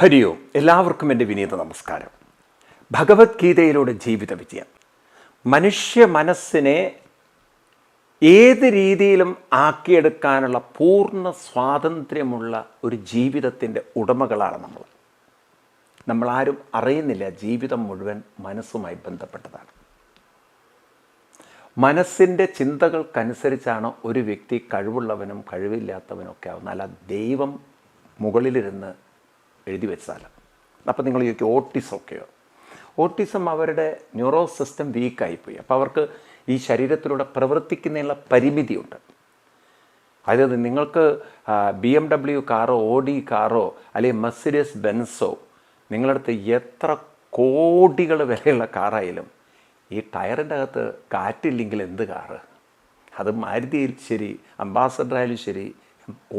ഹരിയോ എല്ലാവർക്കും എന്റെ വിനീത നമസ്കാരം. ഭഗവത്ഗീതയിലൂടെ ജീവിത വിജയം. മനുഷ്യ മനസ്സിനെ ഏത് രീതിയിലും ആക്കിയെടുക്കാനുള്ള പൂർണ സ്വാതന്ത്ര്യമുള്ള ഒരു ജീവിതത്തിന്റെ ഉടമകളാണ് നമ്മൾ. നമ്മളാരും അറിയുന്നില്ല ജീവിതം മുഴുവൻ മനസ്സുമായി ബന്ധപ്പെട്ടതാണ്. മനസ്സിന്റെ ചിന്തകൾക്കനുസരിച്ചാണ് ഒരു വ്യക്തി കഴിവുള്ളവനും കഴിവില്ലാത്തവനും ഒക്കെ ആവുന്നത്. അല്ല ദൈവം മുകളിലിരുന്ന് എഴുതി വെച്ചാൽ അപ്പോൾ നിങ്ങൾ ചോദിക്കും ഓട്ടിസം ഒക്കെയോ ഓട്ടിസം അവരുടെ ന്യൂറോ സിസ്റ്റം വീക്കായിപ്പോയി അപ്പോൾ അവർക്ക് ഈ ശരീരത്തിലൂടെ പ്രവർത്തിക്കുന്നതിനുള്ള പരിമിതിയുണ്ട്. അതായത് നിങ്ങൾക്ക് ബി എം ഡബ്ല്യു കാറോ ഓഡി കാറോ അല്ലെങ്കിൽ മെസ്സിഡിയസ് ബെൻസോ നിങ്ങളടുത്ത് എത്ര കോടികൾ വിലയുള്ള കാറായാലും ഈ ടയറിന്റെ അകത്ത് കാറ്റില്ലെങ്കിൽ എന്ത് കാറ്? അത് മാരുതിയിൽ ശരി അംബാസഡർ ആയാലും ശരി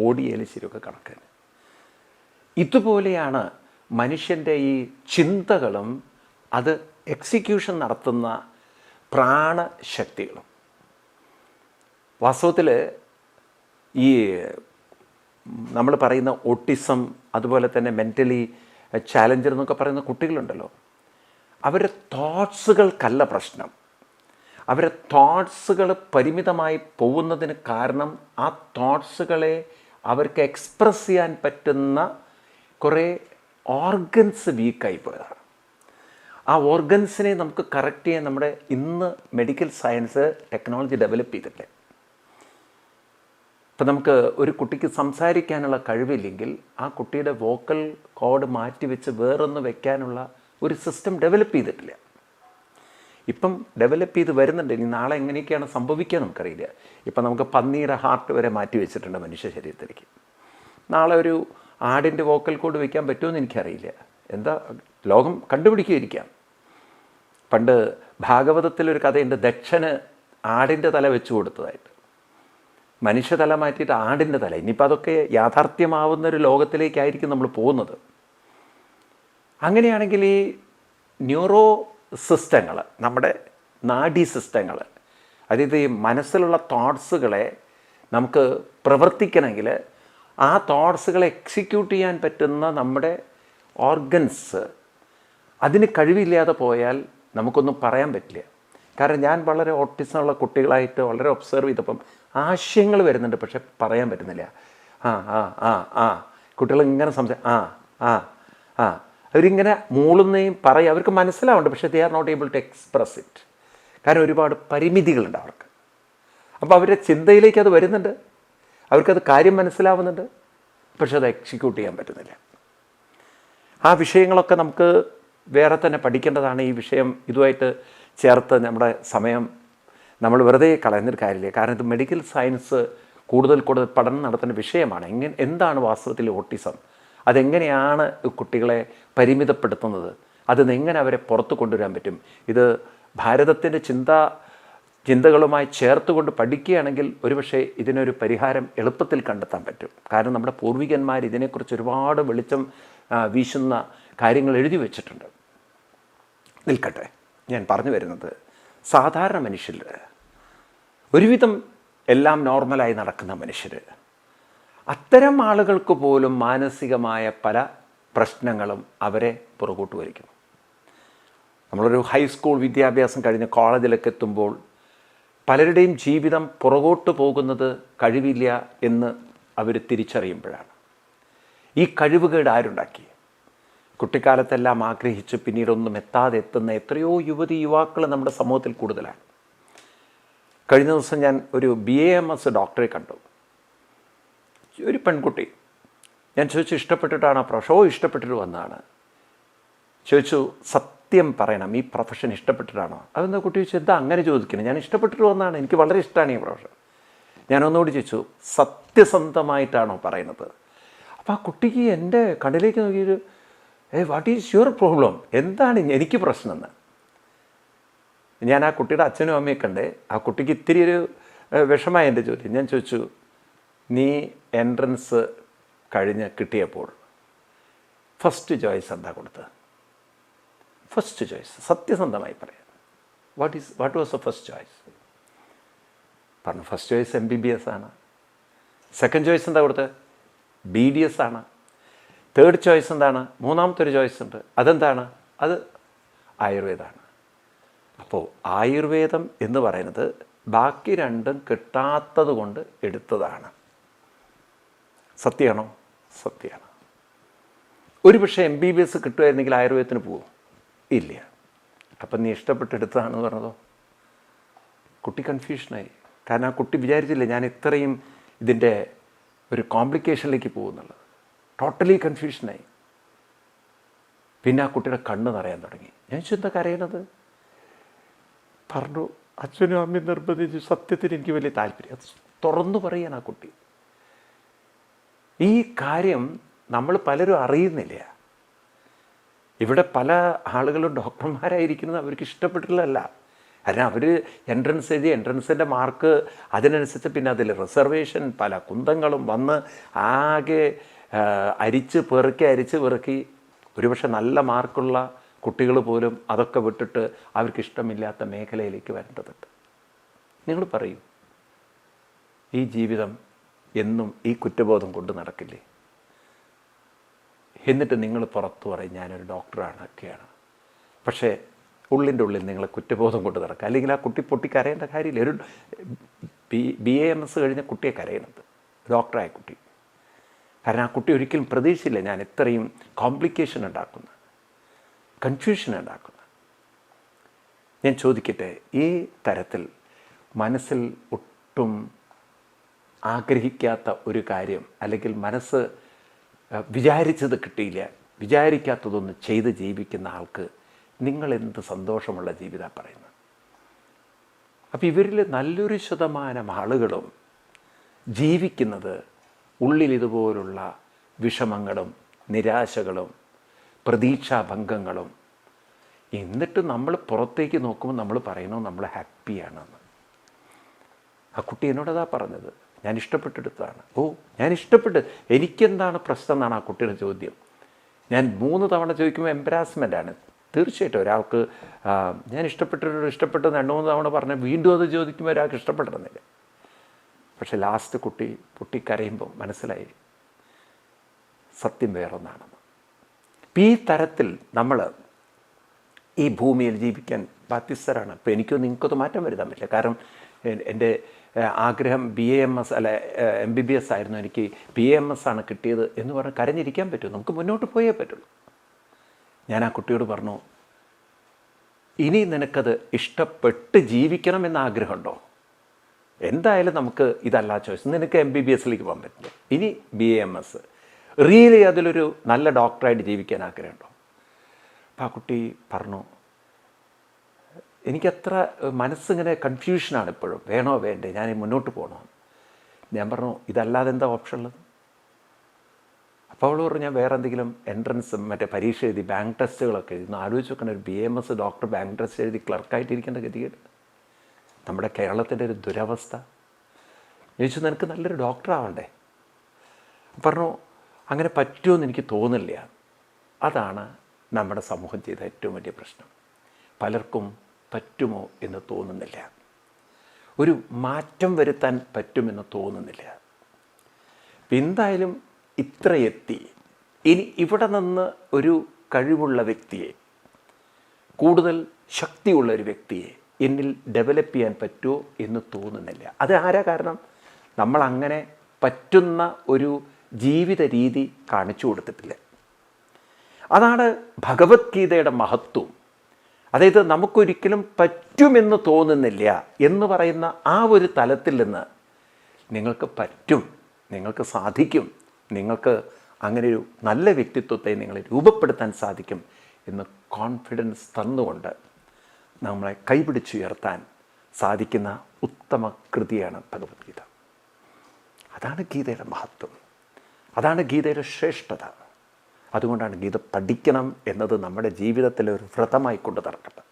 ഓടിയാലും ശരിയൊക്കെ കണക്കാണ് ഇതുപോലെയാണ് മനുഷ്യന്റെ ഈ ചിന്തകളും അത് എക്സിക്യൂഷൻ നടത്തുന്ന പ്രാണശക്തികളും. വാസ്തവത്തിൽ ഈ നമ്മൾ പറയുന്ന ഓട്ടിസം അതുപോലെ തന്നെ മെന്റലി ചാലഞ്ചർ എന്നൊക്കെ പറയുന്ന കുട്ടികളുണ്ടല്ലോ. അവരുടെ തോട്ട്സുകൾക്കല്ല പ്രശ്നം. അവരുടെ തോട്ട്സുകൾ പരിമിതമായി പോകുന്നതിന് കാരണം ആ തോട്ട്സുകളെ അവർക്ക് എക്സ്പ്രസ് ചെയ്യാൻ പറ്റുന്ന കുറേ ഓർഗൻസ് വീക്കായി പോയതാണ്. ആ ഓർഗൻസിനെ നമുക്ക് കറക്റ്റ് ചെയ്യാൻ നമ്മുടെ ഇന്ന് മെഡിക്കൽ സയൻസ് ടെക്നോളജി ഡെവലപ്പ് ചെയ്തിട്ടില്ല? ഇപ്പം നമുക്ക് ഒരു കുട്ടിക്ക് സംസാരിക്കാനുള്ള കഴിവില്ലെങ്കിൽ ആ കുട്ടിയുടെ വോക്കൽ കോഡ് മാറ്റിവെച്ച് വേറൊന്ന് വെക്കാനുള്ള ഒരു സിസ്റ്റം ഡെവലപ്പ് ചെയ്തിട്ടില്ല. ഇപ്പം ഡെവലപ്പ് ചെയ്ത് വരുന്നുണ്ട്. ഇനി നാളെ എങ്ങനെയൊക്കെയാണ് സംഭവിക്കുക നമുക്കറിയില്ല. ഇപ്പം നമുക്ക് പന്നീര ഹാർട്ട് വരെ മാറ്റി വെച്ചിട്ടുണ്ട് മനുഷ്യ ശരീരത്തിലേക്ക്. നാളെ ഒരു ആടിന്റെ വോക്കൽ കോഡ് വയ്ക്കാൻ പറ്റുമെന്ന് എനിക്കറിയില്ല. എന്താ ലോകം കണ്ടുപിടിക്കുകയായിരിക്കാം. പണ്ട് ഭാഗവതത്തിലൊരു കഥയുണ്ട് ദക്ഷന് ആടിന്റെ തല വെച്ചു കൊടുത്തതായിട്ട്. മനുഷ്യ തല മാറ്റിയിട്ട് ആടിന്റെ തല. ഇനിയിപ്പോൾ അതൊക്കെ യാഥാർത്ഥ്യമാവുന്ന ഒരു ലോകത്തിലേക്കായിരിക്കും നമ്മൾ പോകുന്നത്. അങ്ങനെയാണെങ്കിൽ ഈ ന്യൂറോ സിസ്റ്റങ്ങൾ നമ്മുടെ നാഡി സിസ്റ്റങ്ങൾ അതായത് ഈ മനസ്സിലുള്ള തോട്ട്സുകളെ നമുക്ക് പ്രവർത്തിക്കണമെങ്കിൽ ആ തോട്ട്സുകൾ എക്സിക്യൂട്ട് ചെയ്യാൻ പറ്റുന്ന നമ്മുടെ ഓർഗൻസ് അതിന് കഴിവില്ലാതെ പോയാൽ നമുക്കൊന്നും പറയാൻ പറ്റില്ല. കാരണം ഞാൻ വളരെ ഓട്ടിസമുള്ള കുട്ടികളായിട്ട് വളരെ ഒബ്സർവ് ചെയ്തപ്പം ആശയങ്ങൾ വരുന്നുണ്ട് പക്ഷെ പറയാൻ പറ്റുന്നില്ല. ആ ആ ആ ആ. കുട്ടികൾ ഇങ്ങനെ സംസാരം ആ ആ ആ. അവരിങ്ങനെ മൂളുന്നേയും പറയും. അവർക്ക് മനസ്സിലാവുന്നുണ്ട് പക്ഷേ they are not able to express it കാരണം ഒരുപാട് പരിമിതികളുണ്ട് അവർക്ക്. അപ്പോൾ അവരുടെ ചിന്തയിലേക്ക് അത് വരുന്നുണ്ട്. അവർക്കത് കാര്യം മനസ്സിലാവുന്നുണ്ട് പക്ഷെ അത് എക്സിക്യൂട്ട് ചെയ്യാൻ പറ്റുന്നില്ല. ആ വിഷയങ്ങളൊക്കെ നമുക്ക് വേറെ തന്നെ പഠിക്കേണ്ടതാണ് ഈ വിഷയം ഇതുമായിട്ട് ചേർത്ത് നമ്മുടെ സമയം നമ്മൾ വെറുതെ കളയുന്നൊരു കാര്യമില്ല? കാരണം ഇത് മെഡിക്കൽ സയൻസ് കൂടുതൽ കൂടുതൽ പഠനം നടത്തുന്ന വിഷയമാണ്. എങ്ങനെ എന്താണ് വാസ്തവത്തിൽ ഓട്ടിസം അതെങ്ങനെയാണ് കുട്ടികളെ പരിമിതപ്പെടുത്തുന്നത്? അതിൽ നിന്ന് എങ്ങനെ അവരെ പുറത്തു കൊണ്ടുവരാൻ പറ്റും? ഇത് ഭാരതത്തിന്റെ ചിന്ത ചിന്തകളുമായി ചേർത്തുകൊണ്ട് പഠിക്കുകയാണെങ്കിൽ ഒരുപക്ഷെ ഇതിനൊരു പരിഹാരം എളുപ്പത്തിൽ കണ്ടെത്താൻ പറ്റും. കാരണം നമ്മുടെ പൂർവികന്മാർ ഇതിനെക്കുറിച്ച് ഒരുപാട് വെളിച്ചം വീശുന്ന കാര്യങ്ങൾ എഴുതി വെച്ചിട്ടുണ്ട്. നിൽക്കട്ടെ ഞാൻ പറഞ്ഞു വരുന്നത് സാധാരണ മനുഷ്യർ ഒരുവിധം എല്ലാം നോർമലായി നടക്കുന്ന മനുഷ്യർ അത്തരം ആളുകൾക്ക് പോലും മാനസികമായ പല പ്രശ്നങ്ങളും അവരെ പുറകോട്ട് വലിക്കുന്നു നമ്മളൊരു ഹൈസ്കൂൾ വിദ്യാഭ്യാസം കഴിഞ്ഞ് കോളേജിലൊക്കെ എത്തുമ്പോൾ പലരുടെയും ജീവിതം പുറകോട്ട് പോകുന്നത് കഴിവില്ല എന്ന് അവർ തിരിച്ചറിയുമ്പോഴാണ്. ഈ കഴിവുകേട് ആരുണ്ടാക്കി? കുട്ടിക്കാലത്തെല്ലാം ആഗ്രഹിച്ച് പിന്നീടൊന്നും എത്താതെ എത്തുന്ന എത്രയോ യുവതി യുവാക്കൾ നമ്മുടെ സമൂഹത്തിൽ കൂടുതലാണ്. കഴിഞ്ഞ ദിവസം ഞാൻ ഒരു ബി എ എം എസ് ഡോക്ടറെ കണ്ടു. ഒരു പെൺകുട്ടി. ഞാൻ ചോദിച്ചു ഇഷ്ടപ്പെട്ടിട്ടാണ് പ്രഷോ ഇഷ്ടപ്പെട്ടിട്ട് വന്നതാണ്? ചോദിച്ചു സത്യം പറയണം. ഈ പ്രൊഫഷൻ ഇഷ്ടപ്പെട്ടിട്ടാണോ? അതെന്താ കുട്ടി ചോദിച്ചു എന്താ അങ്ങനെ ചോദിക്കണം ഞാൻ ഇഷ്ടപ്പെട്ടിട്ട് വന്നതാണ് എനിക്ക് വളരെ ഇഷ്ടമാണ് ഈ പ്രൊഫഷൻ ഞാൻ ഒന്നുകൂടി ചോദിച്ചു സത്യസന്ധമായിട്ടാണോ പറയുന്നത്? അപ്പോൾ ആ കുട്ടിക്ക് എന്റെ കണ്ണിലേക്ക് നോക്കിയിട്ട് ഏ വാട്ട് ഈസ് യുവർ പ്രോബ്ലം എന്താണ് എനിക്ക് പ്രശ്നമെന്ന്? ഞാൻ ആ കുട്ടിയുടെ അച്ഛനും അമ്മയെ കണ്ടേ ആ കുട്ടിക്ക് ഇത്തിരി ഒരു വിഷമായ എന്റെ ചോദ്യം. ഞാൻ ചോദിച്ചു നീ എൻട്രൻസ് കഴിഞ്ഞ് കിട്ടിയപ്പോൾ ഫസ്റ്റ് ചോയ്സ് എന്താ കൊടുത്തത്? ഫസ്റ്റ് ചോയ്സ് സത്യസന്ധമായി പറയാം what is what was the first choice പറഞ്ഞു first choice M B B S ആണ്. സെക്കൻഡ് ചോയ്സ് എന്താ കൊടുത്തത് ബി ഡി എസ് ആണ്. തേർഡ് ചോയ്സ് എന്താണ്? മൂന്നാമത്തെ ഒരു ചോയ്സ് ഉണ്ട്. അതെന്താണ്? അത് ആയുർവേദമാണ് അപ്പോൾ ആയുർവേദം എന്ന് പറയുന്നത് ബാക്കി രണ്ടും കിട്ടാത്തത് കൊണ്ട് എടുത്തതാണ്. സത്യമാണോ? സത്യമാണ്. ഒരു പക്ഷേ എം ബി ബി എസ് കിട്ടുമായിരുന്നെങ്കിൽ ആയുർവേദത്തിന് പോവും? ഇല്ല. അപ്പം നീ ഇഷ്ടപ്പെട്ടെടുത്തതാണെന്ന് പറഞ്ഞതോ? കുട്ടി കൺഫ്യൂഷനായി കാരണം ആ കുട്ടി വിചാരിച്ചില്ല ഞാൻ ഇത്രയും ഇതിന്റെ ഒരു കോംപ്ലിക്കേഷനിലേക്ക് പോകുന്നുള്ളത്. ടോട്ടലി കൺഫ്യൂഷനായി പിന്നെ ആ കുട്ടിയുടെ കണ്ണ് നിറയാൻ തുടങ്ങി. ഞാൻ എന്താ കരയണത് പറഞ്ഞു അച്ഛനും അമ്മയും നിർബന്ധിച്ച് സത്യത്തിന് എനിക്ക് വലിയ താല്പര്യം. അത് തുറന്നു പറയാൻ ആ കുട്ടി. ഈ കാര്യം നമ്മൾ പലരും അറിയുന്നില്ല. ഇവിടെ പല ആളുകളും ഡോക്ടർമാരായിരിക്കുന്നത് അവർക്ക് ഇഷ്ടപ്പെട്ടിട്ടില്ല കാരണം അവർ എൻട്രൻസ് എഴുതി എൻട്രൻസിന്റെ മാർക്ക് അതിനനുസരിച്ച് പിന്നെ അതിൽ റിസർവേഷൻ പല കുന്തങ്ങളും വന്ന് ആകെ അരിച്ച് പെറുക്കി അരിച്ച് പെറുക്കി ഒരുപക്ഷെ നല്ല മാർക്കുള്ള കുട്ടികൾ പോലും അതൊക്കെ വിട്ടിട്ട് അവർക്ക് ഇഷ്ടമില്ലാത്ത മേഖലയിലേക്ക് വരേണ്ടതുണ്ട്. നിങ്ങൾ പറയൂ ഈ ജീവിതം എന്നും ഈ കുറ്റബോധം കൊണ്ട് നടക്കില്ലേ? എന്നിട്ട് നിങ്ങൾ പുറത്തു പറയും ഞാനൊരു ഡോക്ടറാണ് ഒക്കെയാണ് പക്ഷേ ഉള്ളിന്റെ ഉള്ളിൽ നിങ്ങൾ കുറ്റബോധം കൊണ്ട് നടക്കുക. അല്ലെങ്കിൽ ആ കുട്ടി പൊട്ടി കരയേണ്ട കാര്യമില്ല. ഒരു B B A M S കഴിഞ്ഞ കുട്ടിയെ കരയണത് ഡോക്ടറായ കുട്ടി. കാരണം ആ കുട്ടി ഒരിക്കലും പ്രതീക്ഷയില്ല ഞാൻ ഇത്രയും കോംപ്ലിക്കേഷൻ ഉണ്ടാക്കുന്ന. കൺഫ്യൂഷൻ ഉണ്ടാക്കുന്ന. ഞാൻ ചോദിക്കട്ടെ ഈ തരത്തിൽ മനസ്സിൽ ഒട്ടും ആഗ്രഹിക്കാത്ത ഒരു കാര്യം അല്ലെങ്കിൽ മനസ്സ് വിചാരിച്ചത് കിട്ടിയില്ല. വിചാരിക്കാത്തതൊന്ന് ചെയ്ത് ജീവിക്കുന്ന ആൾക്ക് നിങ്ങൾ എന്ത് സന്തോഷമുള്ള ജീവിതമാണ് പറയുന്നത്? അപ്പം ഇവരിൽ നല്ലൊരു ശതമാനം ആളുകളും ജീവിക്കുന്നത് ഉള്ളിൽ ഇതുപോലുള്ള വിഷമങ്ങളും നിരാശകളും പ്രതീക്ഷാഭംഗങ്ങളും എന്നിട്ട് നമ്മൾ പുറത്തേക്ക് നോക്കുമ്പോൾ നമ്മൾ പറയുന്നു നമ്മൾ ഹാപ്പിയാണെന്ന് ആ കുട്ടി എന്നോടതാ പറഞ്ഞത്. ഞാൻ ഇഷ്ടപ്പെട്ടെടുത്തതാണ് ഓ ഞാൻ ഇഷ്ടപ്പെട്ട് എനിക്കെന്താണ് പ്രശ്നം എന്നാണ് ആ കുട്ടിയുടെ ചോദ്യം. ഞാൻ മൂന്ന് തവണ ചോദിക്കുമ്പോൾ എംബരാസ്മെന്റ് ആണ് തീർച്ചയായിട്ടും ഒരാൾക്ക് ഞാൻ ഇഷ്ടപ്പെട്ടിട്ട് ഇഷ്ടപ്പെട്ടത് രണ്ട് മൂന്ന് തവണ പറഞ്ഞ് വീണ്ടും അത് ചോദിക്കുമ്പോൾ ഒരാൾക്ക് ഇഷ്ടപ്പെടണമെന്നില്ല പക്ഷെ ലാസ്റ്റ് കുട്ടി പൊട്ടിക്കരയുമ്പോൾ മനസ്സിലായി സത്യം വേറൊന്നാണെന്ന്. ഇപ്പം ഈ തരത്തിൽ നമ്മൾ ഈ ഭൂമിയിൽ ജീവിക്കാൻ ബാധ്യസ്ഥരാണ്. ഇപ്പോൾ എനിക്കോ നിങ്ങൾക്കത് മാറ്റം വരുത്താൻ പറ്റില്ല. കാരണം എന്റെ ആഗ്രഹം ബി എ എം എസ് അല്ല എം ബി ബി എസ് ആയിരുന്നു എനിക്ക്. ബി എ എം എസ് ആണ് കിട്ടിയത് എന്ന് പറഞ്ഞ് കരഞ്ഞിരിക്കാൻ പറ്റും. നമുക്ക് മുന്നോട്ട് പോയേ പറ്റുള്ളൂ. ഞാൻ ആ കുട്ടിയോട് പറഞ്ഞു ഇനി നിനക്കത് ഇഷ്ടപ്പെട്ട് ജീവിക്കണം എന്ന ആഗ്രഹമുണ്ടോ? എന്തായാലും നമുക്ക് ഇതല്ല ചോയ്സ് നിനക്ക് എം ബി ബി എസിലേക്ക് പോകാൻ പറ്റില്ല. ഇനി B A M S really അതിലൊരു നല്ല ഡോക്ടറായിട്ട് ജീവിക്കാൻ ആഗ്രഹമുണ്ടോ? അപ്പം ആ കുട്ടി പറഞ്ഞു എനിക്കത്ര മനസ്സിങ്ങനെ കൺഫ്യൂഷനാണ് ഇപ്പോഴും. വേണോ വേണ്ടേ? ഞാൻ മുന്നോട്ട് പോകണോ ഞാൻ പറഞ്ഞു ഇതല്ലാതെ എന്താ ഓപ്ഷൻ ഉള്ളത് അപ്പോൾ അവൾ പറഞ്ഞു ഞാൻ വേറെ എന്തെങ്കിലും എൻട്രൻസും മറ്റേ പരീക്ഷ എഴുതി ബാങ്ക് ടെസ്റ്റുകളൊക്കെ എഴുതി ആലോചിച്ച് നോക്കണം. ഒരു B M S doctor bank test എഴുതി ക്ലർക്കായിട്ടിരിക്കേണ്ട ഗതികേട്. നമ്മുടെ കേരളത്തിന്റെ ഒരു ദുരവസ്ഥ. ചോദിച്ചു നിനക്ക് നല്ലൊരു ഡോക്ടർ ആവണ്ടേ? പറഞ്ഞു അങ്ങനെ പറ്റുമെന്ന് എനിക്ക് തോന്നില്ല അതാണ് നമ്മുടെ സമൂഹം ചെയ്ത ഏറ്റവും വലിയ പ്രശ്നം. പലർക്കും പറ്റുമോ എന്ന് തോന്നുന്നില്ല. ഒരു മാറ്റം വരുത്താൻ പറ്റുമെന്ന് തോന്നുന്നില്ല. എന്തായാലും ഇത്ര എത്തി. ഇനി ഇവിടെ നിന്ന് ഒരു കഴിവുള്ള വ്യക്തിയെ കൂടുതൽ ശക്തിയുള്ള ഒരു വ്യക്തിയെ എന്നിൽ ഡെവലപ്പ് ചെയ്യാൻ പറ്റുമോ എന്ന് തോന്നുന്നില്ല. അത് ആരാ കാരണം? നമ്മൾ അങ്ങനെ പറ്റുന്ന ഒരു ജീവിത രീതി കാണിച്ചു കൊടുത്തിട്ടില്ല. അതാണ് ഭഗവത്ഗീതയുടെ മഹത്വം. അതായത് നമുക്കൊരിക്കലും പറ്റുമെന്ന് തോന്നുന്നില്ല എന്ന് പറയുന്ന ആ ഒരു തലത്തിൽ നിന്ന് നിങ്ങൾക്ക് പറ്റും നിങ്ങൾക്ക് സാധിക്കും നിങ്ങൾക്ക് അങ്ങനെ ഒരു നല്ല വ്യക്തിത്വത്തെ നിങ്ങളെ രൂപപ്പെടുത്താൻ സാധിക്കും എന്ന് കോൺഫിഡൻസ് തന്നുകൊണ്ട് നമ്മളെ കൈപിടിച്ചുയർത്താൻ സാധിക്കുന്ന ഉത്തമ കൃതിയാണ് ഭഗവത്ഗീത. അതാണ് ഗീതയുടെ മഹത്വം. അതാണ് ഗീതയുടെ ശ്രേഷ്ഠത. അതുകൊണ്ടാണ് ഗീത പഠിക്കണം എന്നത് നമ്മുടെ ജീവിതത്തിലെ ഒരു വ്രതമായി കൊണ്ട് നടക്കേണ്ടത്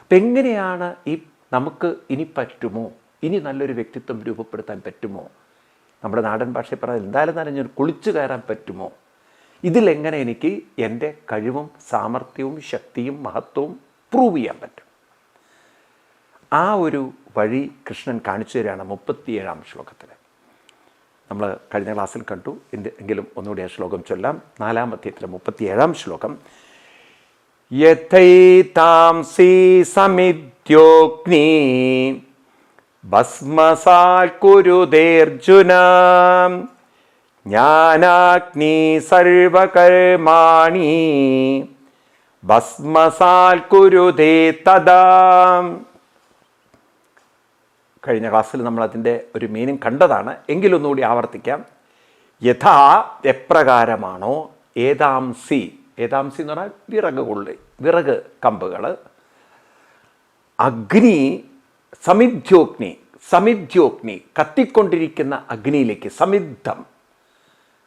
അപ്പം എങ്ങനെയാണ് ഈ നമുക്ക് ഇനി പറ്റുമോ? ഇനി നല്ലൊരു വ്യക്തിത്വം രൂപപ്പെടുത്താൻ പറ്റുമോ? നമ്മുടെ നാടൻ ഭാഷയിൽ പറഞ്ഞാൽ എന്തായാലും തന്നെ ഞാൻ കുളിച്ചു കയറാൻ പറ്റുമോ? ഇതിലെങ്ങനെ എനിക്ക് എന്റെ കഴിവും സാമർഥ്യവും ശക്തിയും മഹത്വവും പ്രൂവ് ചെയ്യാൻ പറ്റും. ആ ഒരു വഴി കൃഷ്ണൻ കാണിച്ചു തരികയാണ് മുപ്പത്തിയേഴാം ശ്ലോകത്തിൽ നമ്മൾ കഴിഞ്ഞ ക്ലാസ്സിൽ കണ്ടു. എങ്കിലും ഒന്നുകൂടി ആ ശ്ലോകം ചൊല്ലാം. നാലാം അധ്യായത്തിലെ മുപ്പത്തിയേഴാം ശ്ലോകം. യഥൈതാംസി സമിത്യോഗ്നി ഭസ്മസാൽ കുരുദേർജുന ജ്ഞാനാഗ്നി സർവകർമാണി ഭസ്മസാൽ കുരുതേ തദാ കഴിഞ്ഞ ക്ലാസ്സിൽ നമ്മൾ അതിന്റെ ഒരു മീനിങ് കണ്ടതാണ്. എങ്കിലൊന്നുകൂടി ആവർത്തിക്കാം. യഥാ എപ്രകാരമാണോ ഏതാംസി ഏതാംസി എന്ന് പറഞ്ഞാൽ വിറക് കൊള്ളി വിറക് കമ്പുകൾ അഗ്നി സമിധ്യോഗ്നി സമിധ്യോഗ്നി കത്തിക്കൊണ്ടിരിക്കുന്ന അഗ്നിയിലേക്ക് സമിദ്ധം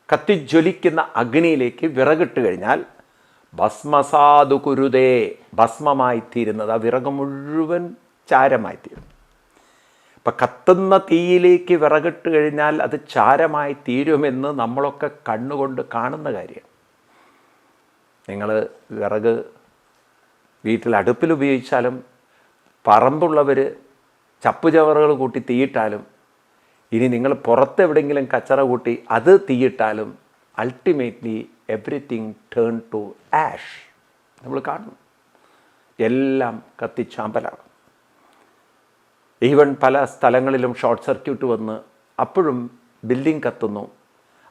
കത്തിജ്വലിക്കുന്ന അഗ്നിയിലേക്ക് വിറകിട്ട് കഴിഞ്ഞാൽ ഭസ്മസാധു കുരുതേ ഭസ്മമായിത്തീരുന്നത് ആ വിറക് മുഴുവൻ ചാരമായി അപ്പം കത്തുന്ന തീയിലേക്ക് വിറകിട്ട് കഴിഞ്ഞാൽ അത് ചാരമായി തീരുമെന്ന് നമ്മളൊക്കെ കണ്ണുകൊണ്ട് കാണുന്ന കാര്യം. നിങ്ങൾ വിറക് വീട്ടിൽ അടുപ്പിൽ ഉപയോഗിച്ചാലും പറമ്പുള്ളവർ ചപ്പുചവറുകൾ കൂട്ടി തീയിട്ടാലും ഇനി നിങ്ങൾ പുറത്തെവിടെയെങ്കിലും കച്ചറ കൂട്ടി അത് തീയിട്ടാലും ultimately everything turn to ash നമ്മൾ കാണുന്നു. എല്ലാം കത്തിച്ചാമ്പലാണ് ഈവൻ പല സ്ഥലങ്ങളിലും ഷോർട്ട് സർക്യൂട്ട് വന്ന് അപ്പോഴും ബിൽഡിംഗ് കത്തുന്നു.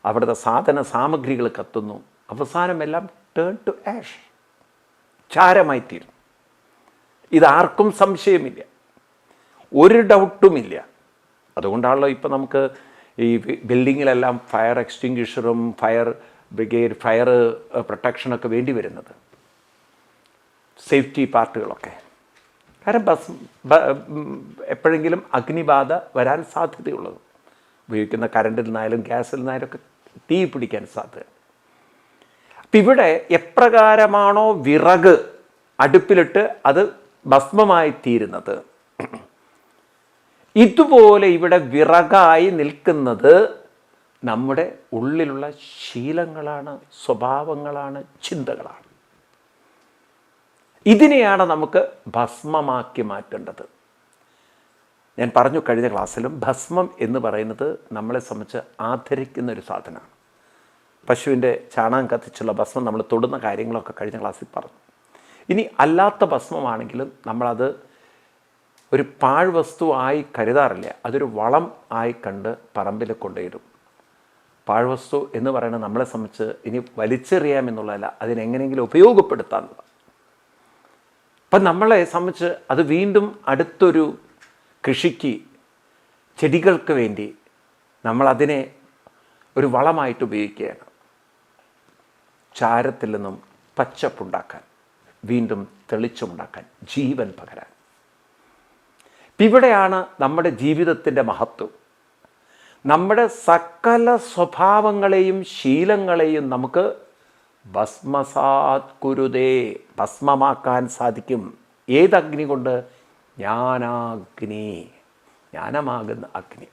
അവിടുത്തെ സാധന സാമഗ്രികൾ കത്തുന്നു. അവസാനം എല്ലാം ടേൺ ടു ആഷ് ചാരമായി തീരും. ഇതാർക്കും സംശയമില്ല. ഒരു ഡൗട്ടുമില്ല അതുകൊണ്ടാണല്ലോ ഇപ്പോൾ നമുക്ക് ഈ ബിൽഡിങ്ങിലെല്ലാം ഫയർ എക്സ്റ്റിങ്ക്വിഷറും ഫയർ ബ്രിഗേഡ് ഫയർ പ്രൊട്ടക്ഷനൊക്കെ വേണ്ടി വരുന്നത്. സേഫ്റ്റി പാർട്ടുകളൊക്കെ കാരണം ബസ് എപ്പോഴെങ്കിലും അഗ്നിബാധ വരാൻ സാധ്യതയുള്ളത്. ഉപയോഗിക്കുന്ന കറണ്ടിൽ നിന്നായാലും ഗ്യാസിൽ നിന്നായാലും ഒക്കെ തീ പിടിക്കാൻ സാധ്യത. അപ്പം ഇവിടെ എപ്രകാരമാണോ വിറക് അടുപ്പിലിട്ട് അത് ഭസ്മമായി തീരുന്നത്? ഇതുപോലെ ഇവിടെ വിറകായി നിൽക്കുന്നത് നമ്മുടെ ഉള്ളിലുള്ള ശീലങ്ങളാണ് സ്വഭാവങ്ങളാണ് ചിന്തകളാണ്. ഇതിനെയാണ് നമുക്ക് ഭസ്മമാക്കി മാറ്റേണ്ടത്. ഞാൻ പറഞ്ഞു കഴിഞ്ഞ ക്ലാസ്സിലും ഭസ്മം എന്ന് പറയുന്നത് നമ്മളെ സംബന്ധിച്ച് ആദരിക്കുന്ന ഒരു സാധനമാണ്. പശുവിന്റെ ചാണകം കത്തിച്ചുള്ള ഭസ്മം നമ്മൾ തൊടുന്ന കാര്യങ്ങളൊക്കെ കഴിഞ്ഞ ക്ലാസ്സിൽ പറഞ്ഞു. ഇനി അല്ലാത്ത ഭസ്മമാണെങ്കിലും നമ്മളത് ഒരു പാഴ്വസ്തു ആയി കരുതാറില്ല. അതൊരു വളം ആയി കണ്ട് പറമ്പിൽ കൊണ്ടുവരും. പാഴ്വസ്തു എന്ന് പറയുന്നത് നമ്മളെ സംബന്ധിച്ച് ഇനി വലിച്ചെറിയാം എന്നുള്ളതല്ല അതിനെങ്ങനെയെങ്കിലും ഉപയോഗപ്പെടുത്താമെന്നുള്ളത് അപ്പം നമ്മളെ സംബന്ധിച്ച് അത് വീണ്ടും അടുത്തൊരു കൃഷിക്ക് ചെടികൾക്ക് വേണ്ടി നമ്മളതിനെ ഒരു വളമായിട്ട് ഉപയോഗിക്കുകയാണ്. ചാരത്തിൽ നിന്നും പച്ചപ്പുണ്ടാക്കാൻ വീണ്ടും തെളിച്ചമുണ്ടാക്കാൻ ജീവൻ പകരാൻ. ഇവിടെയാണ് നമ്മുടെ ജീവിതത്തിന്റെ മഹത്വം. നമ്മുടെ സകല സ്വഭാവങ്ങളെയും ശീലങ്ങളെയും നമുക്ക് ഭസ്മസാത് കുരുതേ ഭസ്മമാക്കാൻ സാധിക്കും. ഏതഗ്നി കൊണ്ട്? ജ്ഞാനാഗ്നി. ജ്ഞാനമാകുന്ന അഗ്നി.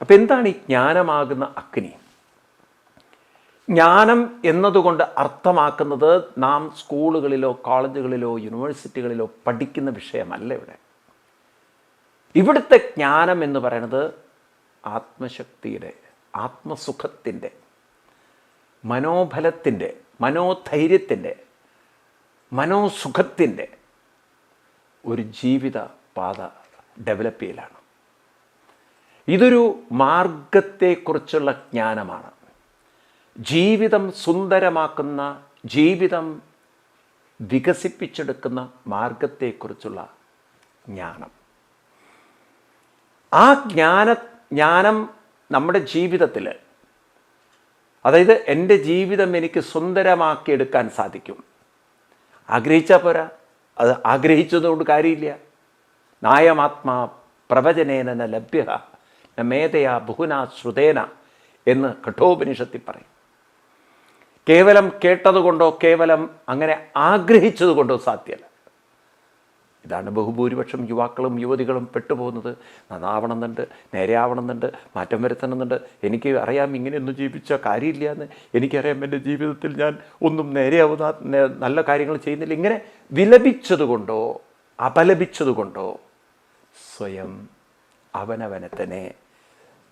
അപ്പം എന്താണ് ഈ ജ്ഞാനമാകുന്ന അഗ്നി? ജ്ഞാനം എന്നതുകൊണ്ട് അർത്ഥമാക്കുന്നത് നാം സ്കൂളുകളിലോ കോളേജുകളിലോ യൂണിവേഴ്സിറ്റികളിലോ പഠിക്കുന്ന വിഷയമല്ല ഇവിടെ. ഇവിടുത്തെ ജ്ഞാനം എന്ന് പറയുന്നത് ആത്മശക്തിയുടെ ആത്മസുഖത്തിന്റെ മനോബലത്തിന്റെ മനോധൈര്യത്തിന്റെ മനോസുഖത്തിന്റെ ഒരു ജീവിത പാത ഡെവലപ്പ് ചെയ്യലാണ്. ഇതൊരു മാർഗത്തെക്കുറിച്ചുള്ള ജ്ഞാനമാണ്. ജീവിതം സുന്ദരമാക്കുന്ന ജീവിതം വികസിപ്പിച്ചെടുക്കുന്ന മാർഗത്തെക്കുറിച്ചുള്ള ജ്ഞാനം. ആ ജ്ഞാന ജ്ഞാനം നമ്മുടെ ജീവിതത്തിൽ അതായത് എന്റെ ജീവിതം എനിക്ക് സുന്ദരമാക്കിയെടുക്കാൻ സാധിക്കും. ആഗ്രഹിച്ചാൽ പോരാ. അത് ആഗ്രഹിച്ചതുകൊണ്ട് കാര്യമില്ല. നായമാത്മാ പ്രവചനേന ലഭ്യ ന മേധയാ ബഹുന ശ്രുതേന എന്ന് കഠോപനിഷത്തിൽ പറയും. കേവലം കേട്ടതുകൊണ്ടോ കേവലം അങ്ങനെ ആഗ്രഹിച്ചതുകൊണ്ടോ സാധ്യമല്ല. ഇതാണ് ബഹുഭൂരിപക്ഷം യുവാക്കളും യുവതികളും പെട്ടുപോകുന്നത്. നന്നാവണമെന്നുണ്ട് നേരെയാവണമെന്നുണ്ട് മാറ്റം വരുത്തണമെന്നുണ്ട്. എനിക്ക് അറിയാം ഇങ്ങനെയൊന്നും ജീവിച്ച കാര്യമില്ല എന്ന് എനിക്കറിയാം എന്റെ ജീവിതത്തിൽ ഞാൻ ഒന്നും നേരെയാവുന്ന നല്ല കാര്യങ്ങൾ ചെയ്യുന്നില്ല. ഇങ്ങനെ വിലപിച്ചതുകൊണ്ടോ അപലപിച്ചതുകൊണ്ടോ സ്വയം അവനവനെ തന്നെ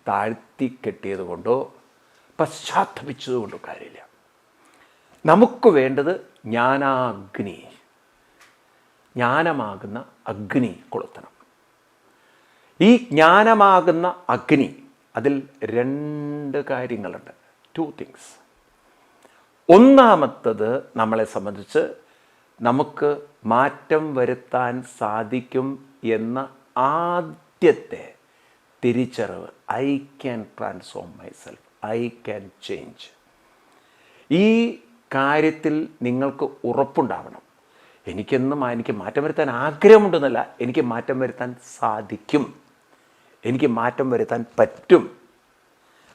താഴ്ത്തിക്കെട്ടിയതുകൊണ്ടോ പശ്ചാത്തപിച്ചതുകൊണ്ടോ കൊണ്ടോ പശ്ചാത്തപിച്ചത് കൊണ്ടോ കാര്യമില്ല. നമുക്ക് വേണ്ടത് ജ്ഞാനാഗ്നി. ജ്ഞാനമാകുന്ന അഗ്നി കൊളുത്തണം. ഈ ജ്ഞാനമാകുന്ന അഗ്നി അതിൽ രണ്ട് കാര്യങ്ങളുണ്ട്. ടു തിങ്സ് ഒന്നാമത്തത് നമ്മളെ സംബന്ധിച്ച് നമുക്ക് മാറ്റം വരുത്താൻ സാധിക്കും എന്ന ആദ്യത്തെ തിരിച്ചറിവ് I can transform myself I can change ഈ കാര്യത്തിൽ നിങ്ങൾക്ക് ഉറപ്പുണ്ടാവണം. എനിക്കെന്നും എനിക്ക് മാറ്റം വരുത്താൻ ആഗ്രഹമുണ്ടെന്നല്ല എനിക്ക് മാറ്റം വരുത്താൻ സാധിക്കും. എനിക്ക് മാറ്റം വരുത്താൻ പറ്റും.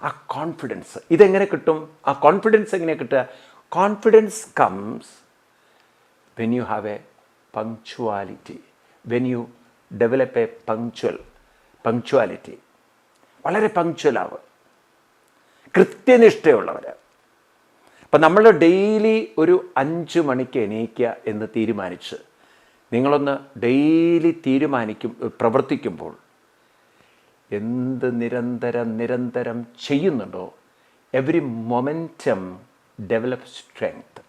ആ കോൺഫിഡൻസ് ഇതെങ്ങനെ കിട്ടും? ആ കോൺഫിഡൻസ് എങ്ങനെ കിട്ടുക? Confidence comes when you have a punctuality when you develop a punctual punctuality വളരെ പങ്ക്ച്വൽ ആവുക. കൃത്യനിഷ്ഠയുള്ളവർ അപ്പം നമ്മൾ ഡെയിലി ഒരു അഞ്ച് മണിക്ക് എണീക്കുക എന്ന് തീരുമാനിച്ച് നിങ്ങളൊന്ന് ഡെയിലി തീരുമാനിക്കും പ്രവർത്തിക്കുമ്പോൾ എന്ത് നിരന്തരം നിരന്തരം ചെയ്യുന്നുണ്ടോ എവറി മൊമെന്റം ഡെവലപ്പ് സ്ട്രെങ്ത്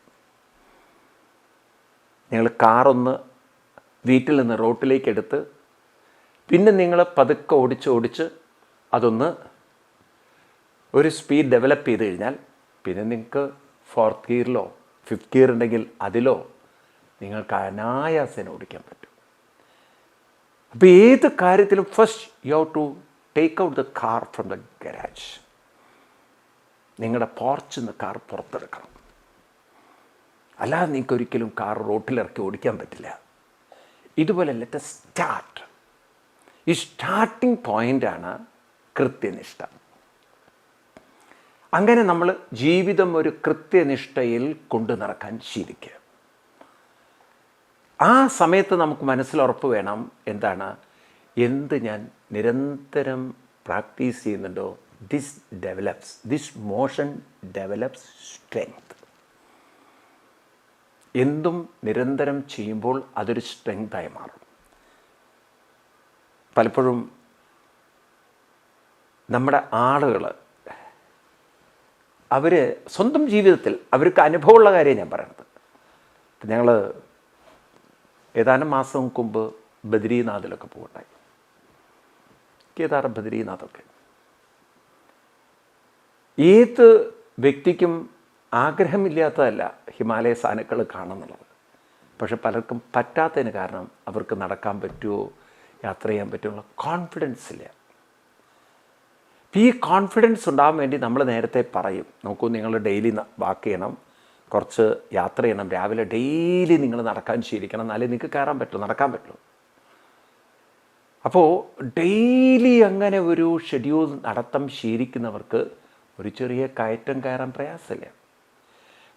നിങ്ങൾ കാറൊന്ന് വീട്ടിൽ നിന്ന് റോട്ടിലേക്ക് എടുത്ത് പിന്നെ നിങ്ങൾ പതുക്കെ ഓടിച്ച് ഓടിച്ച് അതൊന്ന് ഒരു സ്പീഡ് ഡെവലപ്പ് ചെയ്ത് കഴിഞ്ഞാൽ പിന്നെ നിങ്ങൾക്ക് ഫോർത്ത് ഗിയറിലോ ഫിഫ്ത്ത് ഗിയർ ഉണ്ടെങ്കിൽ അതിലോ നിങ്ങൾക്ക് അനായാസേന ഓടിക്കാൻ പറ്റും. അപ്പോൾ ഏത് കാര്യത്തിലും first you have to take out the car from the garage നിങ്ങളുടെ പോർച്ചിൽ നിന്ന് കാർ പുറത്തെടുക്കണം. അല്ലാതെ നിങ്ങൾക്ക് ഒരിക്കലും കാർ റോട്ടിലിറക്കി ഓടിക്കാൻ പറ്റില്ല. ഇതുപോലെ ലെറ്റ് സ്റ്റാർട്ട് ഈ സ്റ്റാർട്ടിംഗ് പോയിന്റാണ് കൃത്യനിഷ്ഠ. അങ്ങനെ നമ്മൾ ജീവിതം ഒരു കൃത്യനിഷ്ഠയിൽ കൊണ്ടു നടക്കാൻ ശീലിക്കുക. ആ സമയത്ത് നമുക്ക് മനസ്സിലുറപ്പ് വേണം. എന്താണ്? എന്ത് ഞാൻ നിരന്തരം പ്രാക്ടീസ് ചെയ്യുന്നുണ്ടോ? This develops this motion develops strength എന്തും നിരന്തരം ചെയ്യുമ്പോൾ അതൊരു സ്ട്രെങ്തായി മാറും. പലപ്പോഴും നമ്മുടെ ആളുകൾ അവർ സ്വന്തം ജീവിതത്തിൽ അവർക്ക് അനുഭവമുള്ള കാര്യം ഞാൻ പറയുന്നത് ഞങ്ങൾ ഏതാനും മാസം മുമ്പ് ബദ്രീനാഥിലൊക്കെ പോകണ്ടായി കേദാർ ബദ്രീനാഥൊക്കെ. ഏത് വ്യക്തിക്കും ആഗ്രഹമില്ലാത്തതല്ല ഹിമാലയ സാനുക്കൾ കാണുന്നുള്ളത്. പക്ഷെ പലർക്കും പറ്റാത്തതിന് കാരണം അവർക്ക് നടക്കാൻ പറ്റുമോ യാത്ര ചെയ്യാൻ പറ്റുമോ കോൺഫിഡൻസ് ഇല്ല. ഈ കോൺഫിഡൻസ് ഉണ്ടാകാൻ വേണ്ടി നമ്മൾ നേരത്തെ പറയും. നോക്കൂ നിങ്ങൾ ഡെയിലി വാക്ക് ചെയ്യണം. കുറച്ച് യാത്ര ചെയ്യണം. രാവിലെ ഡെയിലി നിങ്ങൾ നടക്കാൻ ശീലിക്കണം. എന്നാലേ നിങ്ങൾക്ക് കയറാൻ പറ്റുള്ളൂ നടക്കാൻ പറ്റുള്ളൂ അപ്പോൾ ഡെയിലി അങ്ങനെ ഒരു ഷെഡ്യൂൾ നടത്തം ശീലിക്കുന്നവർക്ക് ഒരു ചെറിയ കയറ്റം കയറാൻ പ്രയാസമില്ല.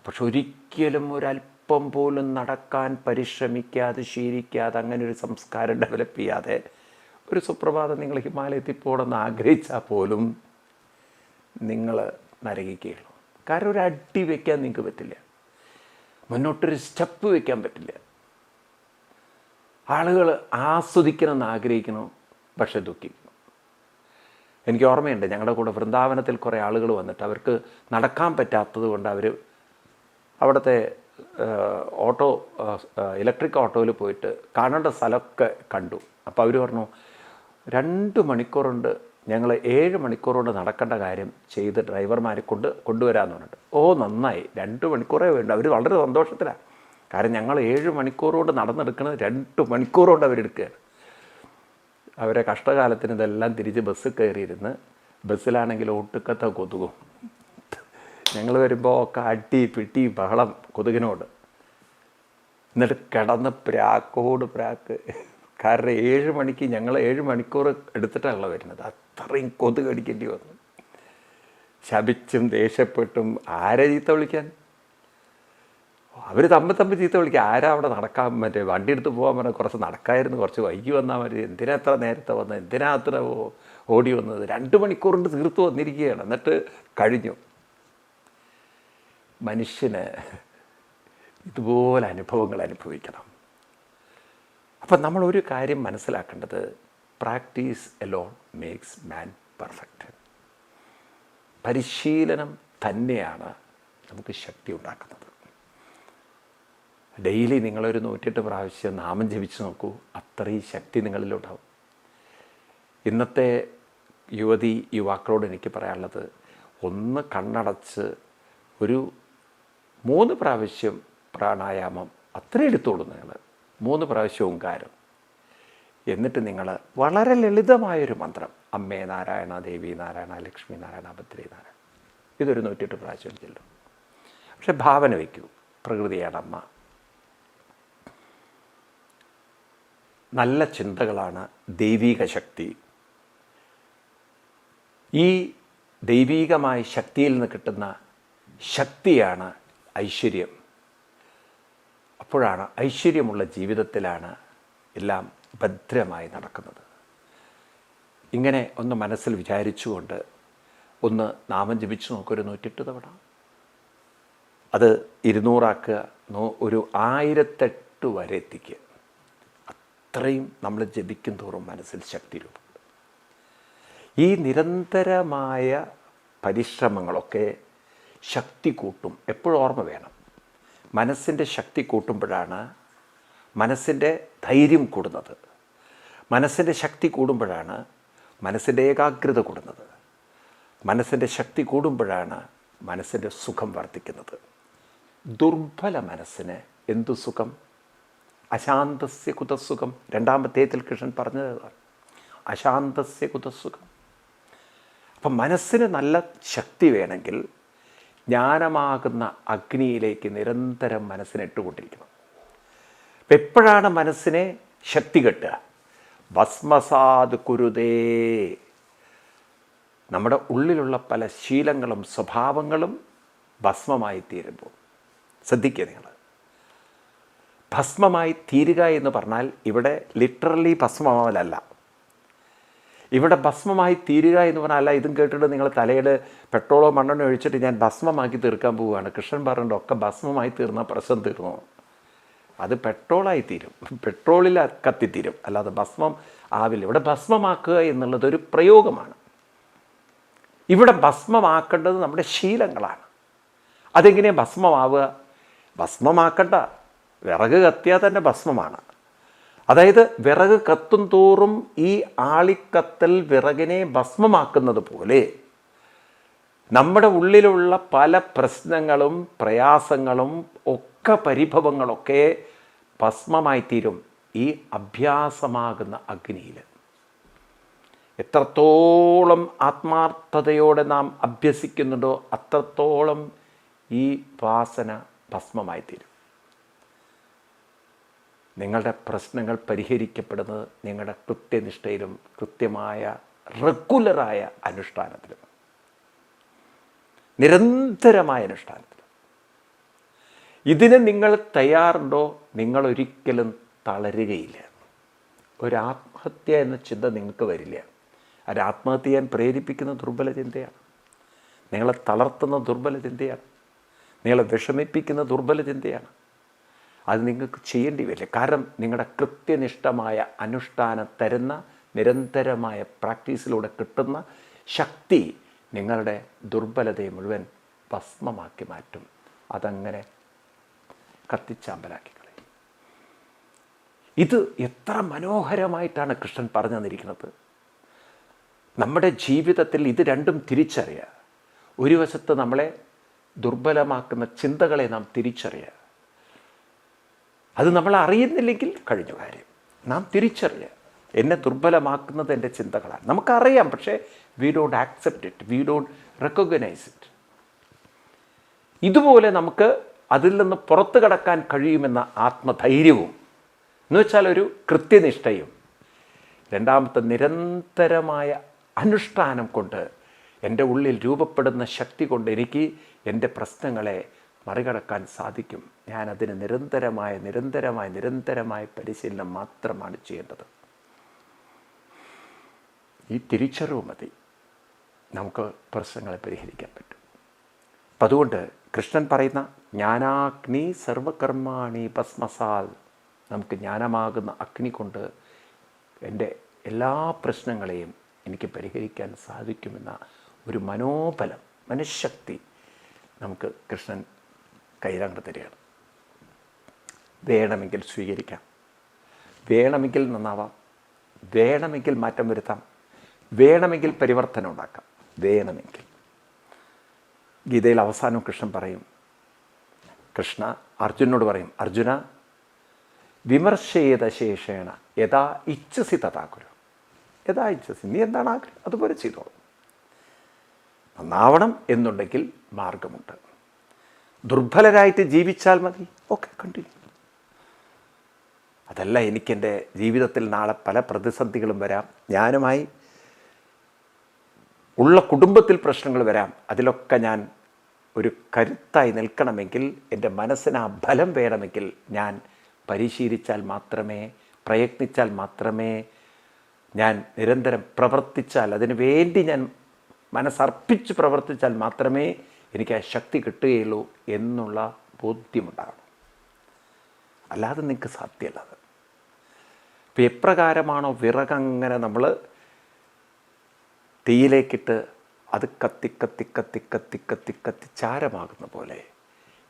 പക്ഷെ ഒരിക്കലും ഒരല്പം പോലും നടക്കാൻ പരിശ്രമിക്കാതെ ശീലിക്കാതെ അങ്ങനെ ഒരു സംസ്കാരം ഡെവലപ്പ് ചെയ്യാതെ ഒരു സുപ്രഭാതം നിങ്ങൾ ഹിമാലയത്തിൽ പോകണമെന്ന് ആഗ്രഹിച്ചാൽ പോലും നിങ്ങൾ നരകിക്കുകയുള്ളൂ. കാരണം ഒരു അടി വയ്ക്കാൻ നിങ്ങൾക്ക് പറ്റില്ല. മുന്നോട്ടൊരു സ്റ്റെപ്പ് വയ്ക്കാൻ പറ്റില്ല. ആളുകൾ ആസ്വദിക്കണമെന്ന് ആഗ്രഹിക്കണം പക്ഷെ ദുഃഖിക്കുന്നു. എനിക്ക് ഓർമ്മയുണ്ട് ഞങ്ങളുടെ കൂടെ വൃന്ദാവനത്തിൽ കുറേ ആളുകൾ വന്നിട്ട് അവർക്ക് നടക്കാൻ പറ്റാത്തത് കൊണ്ട് അവർ അവിടുത്തെ ഓട്ടോ ഇലക്ട്രിക് ഓട്ടോയിൽ പോയിട്ട് കാണേണ്ട സ്ഥലമൊക്കെ കണ്ടു. അപ്പോൾ അവർ പറഞ്ഞു രണ്ട് മണിക്കൂറുണ്ട് ഞങ്ങൾ ഏഴ് മണിക്കൂർ കൊണ്ട് നടക്കേണ്ട കാര്യം ചെയ്ത് ഡ്രൈവർമാരെ കൊണ്ട് കൊണ്ടുവരാമെന്ന് പറഞ്ഞിട്ട്. ഓ നന്നായി. രണ്ട് മണിക്കൂറേ വേണ്ട. അവർ വളരെ സന്തോഷത്തിലാണ് കാരണം ഞങ്ങൾ ഏഴ് മണിക്കൂർ കൊണ്ട് നടന്നെടുക്കുന്നത് രണ്ട് മണിക്കൂർ കൊണ്ട് അവരെടുക്കുകയാണ് അവരെ കഷ്ടകാലത്തിന് ഇതെല്ലാം തിരിച്ച് ബസ് കയറിയിരുന്ന് ബസ്സിലാണെങ്കിൽ ഒട്ടുക്കത്തെ കൊതുകും. ഞങ്ങൾ വരുമ്പോൾ അടി പിട്ടി ബഹളം കൊതുകിനോട്. എന്നിട്ട് കിടന്ന് പ്രാക്കോട് പ്രാക്ക്. കാരണം ഏഴ് മണിക്ക് ഞങ്ങൾ ഏഴ് മണിക്കൂർ എടുത്തിട്ടാണല്ലോ വരുന്നത്. അത്രയും കൊതുക് അടിക്കേണ്ടി വന്നു. ശപിച്ചും ദേഷ്യപ്പെട്ടും ആരെ ചീത്ത വിളിക്കാൻ? അവർ തമ്മിൽ തമ്മിൽ ചീത്ത വിളിക്കുക ആരാ അവിടെ നടക്കാൻ? മറ്റേ വണ്ടി എടുത്ത് പോകാൻ പറഞ്ഞാൽ കുറച്ച് നടക്കായിരുന്നു. കുറച്ച് വൈകി വന്നാൽ മതി. എന്തിനാ അത്ര നേരത്തെ വന്നത്? എന്തിനാ അത്ര ഓടി വന്നത്? രണ്ട് മണിക്കൂറിന്റെ തീർത്ത് വന്നിരിക്കുകയാണ്. എന്നിട്ട് കഴിഞ്ഞു. മനുഷ്യന് ഇതുപോലെ അനുഭവങ്ങൾ അനുഭവിക്കണം. അപ്പം നമ്മൾ ഒരു കാര്യം മനസ്സിലാക്കേണ്ടത് practice alone makes man perfect. പരിശീലനം തന്നെയാണ് നമുക്ക് ശക്തി ഉണ്ടാക്കുന്നത്. ഡെയിലി നിങ്ങളൊരു നൂറ്റെട്ട് പ്രാവശ്യം നാമം ജപിച്ച് നോക്കൂ അത്രയും ശക്തി നിങ്ങളിലുണ്ടാവും. ഇന്നത്തെ യുവതി യുവാക്കളോട് എനിക്ക് പറയാനുള്ളത് ഒന്ന് കണ്ണടച്ച് ഒരു മൂന്ന് പ്രാവശ്യം പ്രാണായാമം അത്ര എടുത്തോളൂ നിങ്ങൾ മൂന്ന് പ്രാവശ്യം ഓങ്കാരം എന്നിട്ട് നിങ്ങൾ വളരെ ലളിതമായൊരു മന്ത്രം. അമ്മേ നാരായണ ദേവി നാരായണ ലക്ഷ്മി നാരായണ ഭദ്രി നാരായണ. ഇതൊരു നൂറ്റെട്ട് പ്രാവശ്യം ചെല്ലും. പക്ഷെ ഭാവന വയ്ക്കൂ. പ്രകൃതിയാണ് അമ്മ. നല്ല ചിന്തകളാണ് ദൈവീക ശക്തി. ഈ ദൈവീകമായ ശക്തിയിൽ നിന്ന് കിട്ടുന്ന ശക്തിയാണ് ഐശ്വര്യം. അപ്പോഴാണ് ഐശ്വര്യമുള്ള ജീവിതത്തിലാണ് എല്ലാം ഭദ്രമായി നടക്കുന്നത്. ഇങ്ങനെ ഒന്ന് മനസ്സിൽ വിചാരിച്ചുകൊണ്ട് ഒന്ന് നാമം ജപിച്ചു നോക്കൊരു നൂറ്റെട്ട് തവണ. അത് ഇരുന്നൂറാക്കുക. നോ ഒരു ആയിരത്തെട്ട് വരെ എത്തിക്കുക. അത്രയും നമ്മൾ ജപിക്കും തോറും മനസ്സിൽ ശക്തി രൂപം ഈ നിരന്തരമായ പരിശ്രമങ്ങളൊക്കെ ശക്തി കൂട്ടും. എപ്പോഴും ഓർമ്മ വേണം. മനസ്സിന്റെ ശക്തി കൂട്ടുമ്പോഴാണ് മനസ്സിന്റെ ധൈര്യം കൂടുന്നത്. മനസ്സിന്റെ ശക്തി കൂടുമ്പോഴാണ് മനസ്സിന്റെ ഏകാഗ്രത കൂടുന്നത്. മനസ്സിന്റെ ശക്തി കൂടുമ്പോഴാണ് മനസ്സിന്റെ സുഖം വർദ്ധിക്കുന്നത്. ദുർബല മനസ്സിന് എന്തു സുഖം? അശാന്തസ്യ കുതസുഖം രണ്ടാമത്തേത്തിൽ കൃഷ്ണൻ പറഞ്ഞതാണ്. അശാന്തസ്യ കുതസുഖം അപ്പം മനസ്സിന് നല്ല ശക്തി വേണമെങ്കിൽ ജ്ഞാനമാകുന്ന അഗ്നിയിലേക്ക് നിരന്തരം മനസ്സിനെ ഇട്ടുകൊണ്ടിരിക്കണം അപ്പം എപ്പോഴാണ് മനസ്സിനെ ശക്തി കെട്ടുക? ഭസ്മസാദ് കുരുതേ. നമ്മുടെ ഉള്ളിലുള്ള പല ശീലങ്ങളും സ്വഭാവങ്ങളും ഭസ്മമായി തീരുമ്പോൾ. ശ്രദ്ധിക്കുക നിങ്ങൾ. ഭസ്മമായി തീരുക എന്ന് പറഞ്ഞാൽ ഇവിടെ ലിറ്ററലി ഭസ്മമാവലല്ല. ഇവിടെ ഭസ്മമായി തീരുക എന്ന് പറഞ്ഞാൽ അല്ല ഇതും കേട്ടിട്ട് നിങ്ങൾ തലയിൽ പെട്രോളോ മണ്ണെണ്ണോ ഒഴിച്ചിട്ട് ഞാൻ ഭസ്മമാക്കി തീർക്കാൻ പോവുകയാണ്. കൃഷ്ണൻ പറഞ്ഞിട്ട് ഒക്കെ ഭസ്മമായി തീർന്ന പ്രശ്നം തീർന്നു അത് പെട്രോളായി തീരും പെട്രോളിൽ കത്തിത്തീരും. അല്ലാതെ ഭസ്മം ആവില്ല. ഇവിടെ ഭസ്മമാക്കുക എന്നുള്ളത് ഒരു പ്രയോഗമാണ്. ഇവിടെ ഭസ്മമാക്കേണ്ടത് നമ്മുടെ ശീലങ്ങളാണ്. അതെങ്ങനെയാണ് ഭസ്മമാവുക? ഭസ്മമാക്കണ്ട. വിറക് കത്തിയാൽ തന്നെ ഭസ്മമാണ്. അതായത് വിറക് കത്തും തോറും ഈ ആളിക്കത്തൽ വിറകിനെ ഭസ്മമാക്കുന്നത് പോലെ നമ്മുടെ ഉള്ളിലുള്ള പല പ്രശ്നങ്ങളും പ്രയാസങ്ങളും ഒക്കെ പരിഭവങ്ങളൊക്കെ ഭസ്മമായിത്തീരും ഈ അഭ്യാസമാകുന്ന അഗ്നിയിൽ. എത്രത്തോളം ആത്മാർത്ഥതയോടെ നാം അഭ്യസിക്കുന്നുണ്ടോ അത്രത്തോളം ഈ വാസന ഭസ്മമായി തീരും നിങ്ങളുടെ പ്രശ്നങ്ങൾ പരിഹരിക്കപ്പെടുന്നത് നിങ്ങളുടെ കൃത്യനിഷ്ഠയിലും കൃത്യമായ റെഗുലറായ അനുഷ്ഠാനത്തിലും. നിരന്തരമായ അനുഷ്ഠാനത്തിലും. ഇതിന് നിങ്ങൾ തയ്യാറുണ്ടോ? നിങ്ങൾ ഒരിക്കലും തളരുകയില്ല. ഒരു ആത്മഹത്യ എന്ന ചിന്ത നിങ്ങൾക്ക് വരില്ല. ഒരു ആത്മഹത്യ ചെയ്യാൻ പ്രേരിപ്പിക്കുന്ന ദുർബല ചിന്തയാണ്. നിങ്ങളെ തളർത്തുന്ന ദുർബല ചിന്തയാണ്. നിങ്ങളെ വിഷമിപ്പിക്കുന്ന ദുർബല ചിന്തയാണ്. അത് നിങ്ങൾക്ക് ചെയ്യേണ്ടി വരില്ല. കാരണം നിങ്ങളുടെ കൃത്യനിഷ്ഠമായ അനുഷ്ഠാനം തരുന്ന നിരന്തരമായ പ്രാക്ടീസിലൂടെ കിട്ടുന്ന ശക്തി നിങ്ങളുടെ ദുർബലതയെ മുഴുവൻ ഭസ്മമാക്കി മാറ്റും. അതങ്ങനെ കത്തിച്ചാമ്പലാക്കി കളയും. ഇത് എത്ര മനോഹരമായിട്ടാണ് കൃഷ്ണൻ പറഞ്ഞു തന്നിരിക്കുന്നത്. നമ്മുടെ ജീവിതത്തിൽ ഇത് രണ്ടും തിരിച്ചറിയുക ഒരു വശത്ത് നമ്മളെ ദുർബലമാക്കുന്ന ചിന്തകളെ നാം തിരിച്ചറിയുക അത് നമ്മൾ അറിയുന്നില്ലെങ്കിൽ കഴിഞ്ഞ കാര്യം. നാം തിരിച്ചറിയുക എന്നെ ദുർബലമാക്കുന്നത് എന്റെ ചിന്തകളാണ്. നമുക്കറിയാം പക്ഷേ we don't accept it we don't recognise it ഇതുപോലെ നമുക്ക് അതിൽ നിന്ന് പുറത്തു കടക്കാൻ കഴിയുമെന്ന ആത്മധൈര്യവും എന്ന് വെച്ചാൽ ഒരു കൃത്യനിഷ്ഠയും രണ്ടാമത്തെ നിരന്തരമായ അനുഷ്ഠാനം കൊണ്ട് എന്റെ ഉള്ളിൽ രൂപപ്പെടുന്ന ശക്തി കൊണ്ട് എനിക്ക് എന്റെ പ്രശ്നങ്ങളെ മറികടക്കാൻ സാധിക്കും. ഞാൻ അതിന് നിരന്തരമായ നിരന്തരമായ നിരന്തരമായ പരിശീലനം മാത്രമാണ് ചെയ്യേണ്ടത്. ഈ തിരിച്ചറിവ് മതി. നമുക്ക് പ്രശ്നങ്ങളെ പരിഹരിക്കാൻ പറ്റും. അപ്പം അതുകൊണ്ട് കൃഷ്ണൻ പറയുന്ന ജ്ഞാനാഗ്നി സർവകർമാണി ഭസ്മസാൽ. നമുക്ക് ജ്ഞാനമാകുന്ന അഗ്നി കൊണ്ട് എന്റെ എല്ലാ പ്രശ്നങ്ങളെയും എനിക്ക് പരിഹരിക്കാൻ സാധിക്കുമെന്ന ഒരു മനോബലം മനഃശക്തി നമുക്ക് കൃഷ്ണൻ കയ്യിലങ്ങ് തരികയാണ്. വേണമെങ്കിൽ സ്വീകരിക്കാം. വേണമെങ്കിൽ നന്നാവാം. വേണമെങ്കിൽ മാറ്റം വരുത്താം. വേണമെങ്കിൽ പരിവർത്തനം ഉണ്ടാക്കാം. വേണമെങ്കിൽ. ഗീതയിൽ അവസാനം കൃഷ്ണൻ പറയും. കൃഷ്ണ അർജുനോട് പറയും അർജുന വിമർശയേത ശേഷേണ യഥാ ഇച്ഛസി തഥാകുരു. യഥാ ഇച്ഛസി. നീ എന്താണ് ആഗ്രഹം? അതുപോലെ ചെയ്തോളൂ. നന്നാവണം എന്നുണ്ടെങ്കിൽ മാർഗമുണ്ട്. ദുർബലരായിട്ട് ജീവിച്ചാൽ മതി. ഓക്കെ കണ്ടിന്യൂ അതല്ല എനിക്കെന്റെ ജീവിതത്തിൽ നാളെ പല പ്രതിസന്ധികളും വരാം. ഞാനുമായി ഉള്ള കുടുംബത്തിൽ പ്രശ്നങ്ങൾ വരാം. അതിലൊക്കെ ഞാൻ ഒരു കരുത്തായി നിൽക്കണമെങ്കിൽ എന്റെ മനസ്സിന് ആ ബലം വേണമെങ്കിൽ ഞാൻ പരിശീലിച്ചാൽ മാത്രമേ പ്രയത്നിച്ചാൽ മാത്രമേ ഞാൻ നിരന്തരം പ്രവർത്തിച്ചാൽ അതിനു വേണ്ടി ഞാൻ മനസ്സർപ്പിച്ച് പ്രവർത്തിച്ചാൽ മാത്രമേ എനിക്ക് ആ ശക്തി കിട്ടുകയുള്ളൂ എന്നുള്ള ബോധ്യമുണ്ടാകണം. അല്ലാതെ നിങ്ങൾക്ക് സാധ്യമല്ല അത്. ഇപ്പം എപ്രകാരമാണോ വിറകങ്ങനെ നമ്മൾ തീയിലേക്കിട്ട് അത് കത്തി കത്തി കത്തി കത്തി കത്തി കത്തി ചാരമാകുന്ന പോലെ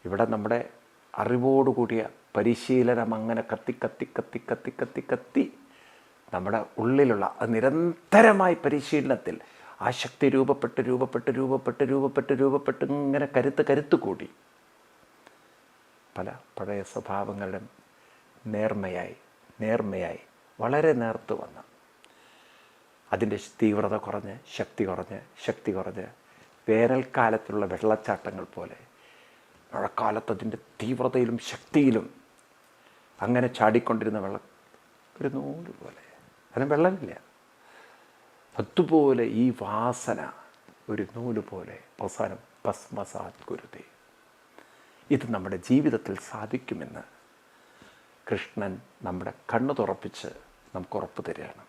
ഇവിടെ നമ്മുടെ അറിവോടുകൂടിയ പരിശീലനം അങ്ങനെ കത്തി കത്തി കത്തി കത്തി കത്തി കത്തി നമ്മുടെ ഉള്ളിലുള്ള നിരന്തരമായ പരിശീലനത്തിൽ ആ ശക്തി രൂപപ്പെട്ട് രൂപപ്പെട്ട് രൂപപ്പെട്ട് രൂപപ്പെട്ട് രൂപപ്പെട്ട് ഇങ്ങനെ കരുത്ത് കരുത്ത് കൂടി. പല പഴയ സ്വഭാവങ്ങളുടെ നേർമയായി നേർമയായി വളരെ നേർത്ത് വന്ന്. അതിന്റെ തീവ്രത കുറഞ്ഞ് ശക്തി കുറഞ്ഞ് ശക്തി കുറഞ്ഞ് വേനൽക്കാലത്തുള്ള വെള്ളച്ചാട്ടങ്ങൾ പോലെ മഴക്കാലത്ത് അതിന്റെ തീവ്രതയിലും ശക്തിയിലും അങ്ങനെ ചാടിക്കൊണ്ടിരുന്ന വെള്ളം ഒരു നൂൽ പോലെ. അതിന് വെള്ളമില്ല. അതുപോലെ ഈ വാസന ഒരു നൂൽ പോലെ അവസാനം ഭസ്മസാത് കുരുതേ ഇത് നമ്മുടെ ജീവിതത്തിൽ സാധിക്കുമെന്ന് കൃഷ്ണൻ നമ്മുടെ കണ്ണു തുറപ്പിച്ച് നമുക്ക് ഉറപ്പ് തരികയാണ്.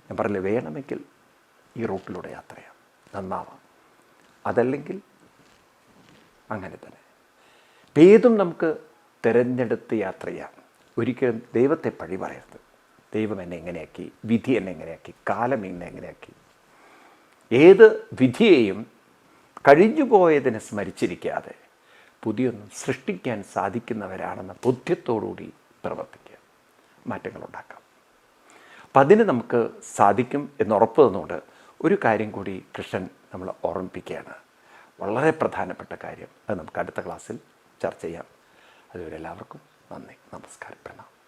ഞാൻ പറഞ്ഞില്ലേ വേണമെങ്കിൽ ഈ റൂട്ടിലൂടെ യാത്ര ചെയ്യാം. നന്നാവാം. അതല്ലെങ്കിൽ അങ്ങനെ തന്നെ. ഏതും നമുക്ക് തിരഞ്ഞെടുത്ത് യാത്ര ചെയ്യാം. ഒരിക്കലും ദൈവത്തെ പഴി പറയരുത്. ദൈവം എന്നെ എങ്ങനെയാക്കി? വിധി എന്നെ എങ്ങനെയാക്കി? കാലം എന്നെ എങ്ങനെയാക്കി? ഏത് വിധിയെയും കഴിഞ്ഞുപോയതിനെ സ്മരിച്ചിരിക്കാതെ പുതിയൊന്നും സൃഷ്ടിക്കാൻ സാധിക്കുന്നവരാണെന്ന ബുദ്ധ്യത്തോടുകൂടി പ്രവർത്തിക്കുക. മാറ്റങ്ങൾ ഉണ്ടാക്കാം അപ്പം അതിന് നമുക്ക് സാധിക്കും എന്നുറപ്പ് തന്നുകൊണ്ട് ഒരു കാര്യം കൂടി കൃഷ്ണൻ നമ്മൾ ഓർമ്മിപ്പിക്കുകയാണ്. വളരെ പ്രധാനപ്പെട്ട കാര്യം. അത് നമുക്ക് അടുത്ത ക്ലാസ്സിൽ ചർച്ച ചെയ്യാം. അതുവരെ എല്ലാവർക്കും നന്ദി. നമസ്കാരം. പ്രണാം